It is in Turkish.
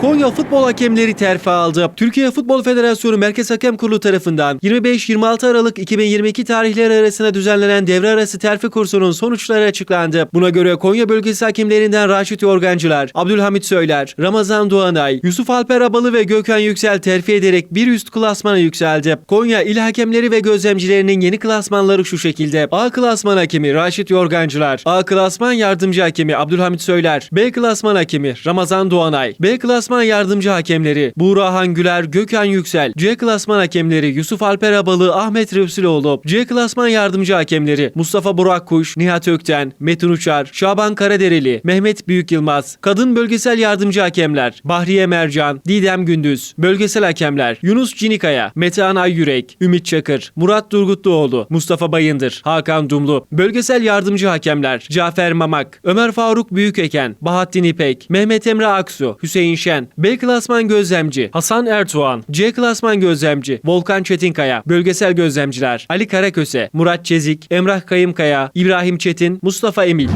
Konya Futbol Hakemleri terfi aldı. Türkiye Futbol Federasyonu Merkez Hakem Kurulu tarafından 25-26 Aralık 2022 tarihleri arasında düzenlenen devre arası terfi kursunun sonuçları açıklandı. Buna göre Konya bölgesi hakemlerinden Raşit Yorgancılar, Abdülhamit Söyler, Ramazan Doğanay, Yusuf Alper Abalı ve Gökhan Yüksel terfi ederek bir üst klasmana yükseldi. Konya il hakemleri ve gözlemcilerinin yeni klasmanları şu şekilde. A klasman hakemi Raşit Yorgancılar, A klasman yardımcı hakemi Abdülhamit Söyler, B klasman hakemi Ramazan Doğanay, B klasman yardımcı hakemleri Buğra Hangüler, Gökhan Yüksel, C klasman hakemleri Yusuf Alper Abalı, Ahmet Revsiloğlu, C klasman yardımcı hakemleri Mustafa Burak Kuş, Nihat Ökten, Metin Uçar, Şaban Karadereli, Mehmet Büyük Yılmaz, Kadın Bölgesel Yardımcı Hakemler Bahriye Mercan, Didem Gündüz, Bölgesel Hakemler Yunus Cinikaya, Metehan Ayyürek, Ümit Çakır, Murat Durgutluoğlu, Mustafa Bayındır, Hakan Dumlu, Bölgesel Yardımcı Hakemler Cafer Mamak, Ömer Faruk Büyükeken, Bahattin İpek, Mehmet Emre Aksu, Hüseyin Şen, B klasman gözlemci Hasan Ertuğan, C klasman gözlemci Volkan Çetinkaya, Bölgesel Gözlemciler Ali Karaköse, Murat Çezik, Emrah Kayımkaya, İbrahim Çetin, Mustafa Emil.